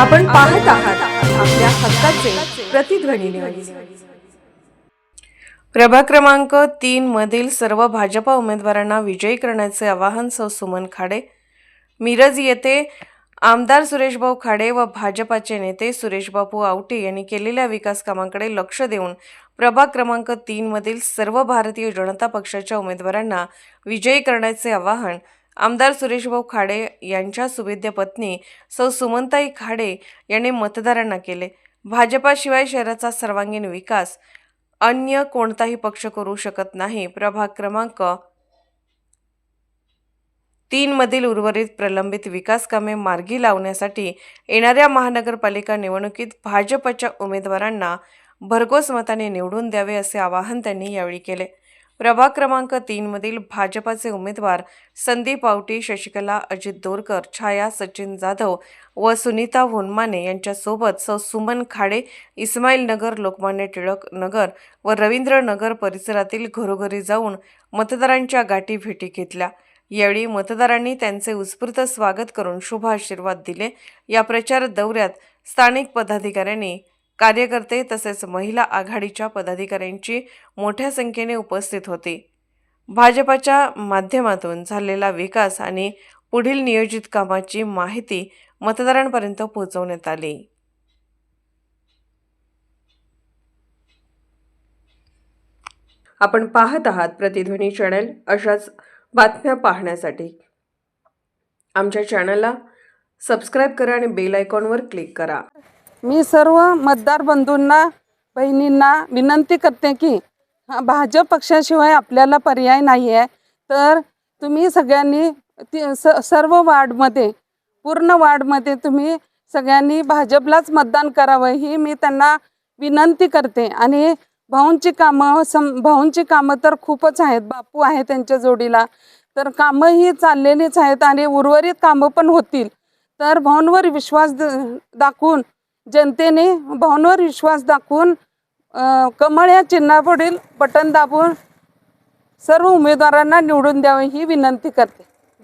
आपण पाहत आहात आपल्या हक्काचे प्रतिध्वनी न्यूज प्रभाग क्रमांक तीन मधील सर्व भाजपा उमेदवारांना विजयी करण्याचे आवाहन सौ सुमन खाडे मिरज येथे आमदार सुरेशभाऊ खाडे व भाजपाचे नेते सुरेशबापू आवटे यांनी केलेल्या विकास कामांकडे लक्ष देऊन प्रभाग क्रमांक तीनमधील सर्व भारतीय जनता पक्षाच्या उमेदवारांना विजयी करण्याचे आवाहन आमदार सुरेशभाऊ खाडे यांच्या सुविद्य पत्नी सौ सुमनताई खाडे यांनी मतदारांना केले. भाजपाशिवाय शहराचा सर्वांगीण विकास अन्य कोणताही पक्ष करू शकत नाही. प्रभाग क्रमांक तीनमधील उर्वरित प्रलंबित विकास कामे मार्गी लावण्यासाठी येणाऱ्या महानगरपालिका निवडणुकीत भाजपच्या उमेदवारांना भरघोस मताने निवडून द्यावे असे आवाहन त्यांनी यावेळी केले. प्रभाग क्रमांक तीनमधील भाजपाचे उमेदवार संदीप आवटी शशिकला अजित दोरकर छाया सचिन जाधव व सुनीता होनमाने यांच्यासोबत सौ सुमन खाडे इस्माईल नगर लोकमान्य टिळक नगर व रवींद्र नगर परिसरातील घरोघरी जाऊन मतदारांच्या गाठी भेटी घेतल्या. यावेळी मतदारांनी त्यांचे उत्स्फूर्त स्वागत करून शुभाशीर्वाद दिले. या प्रचार दौऱ्यात स्थानिक पदाधिकाऱ्यांनी कार्यकर्ते तसेच महिला आघाडीच्या पदाधिकाऱ्यांची मोठ्या संख्येने उपस्थित होती. भाजपाच्या माध्यमातून झालेला विकास आणि पुढील नियोजित कामाची माहिती मतदारांपर्यंत पोहोचवण्यात आली. आपण पाहत आहात प्रतिध्वनी चॅनल अशाच बातम्या पाहण्यासाठी. आमच्या चॅनलला सबस्क्राईब करा आणि बेल आयकॉनवर क्लिक करा. मी सर्व मतदार बंधूंना बहिणींना विनंती करते की भाजप पक्षाशिवाय आपल्याला पर्याय नाही आहे तर तुम्ही सगळ्यांनी ती स सर्व वार्डमध्ये पूर्ण वार्डमध्ये तुम्ही सगळ्यांनी भाजपलाच मतदान करावं ही मी त्यांना विनंती करते. आणि भाऊंची कामं सम भाऊंची कामं तर खूपच आहेत. बापू आहे त्यांच्या जोडीला. तर कामं ही चाललेलीच आहेत आणि उर्वरित कामं पण होतील. तर भाऊंवर विश्वास द दाखवून जनतेने भावनावर विश्वास दाखवून कमळ या चिन्हापुढील बटन दाबून सर्व उमेदवारांना निवडून द्यावे ही विनंती करते.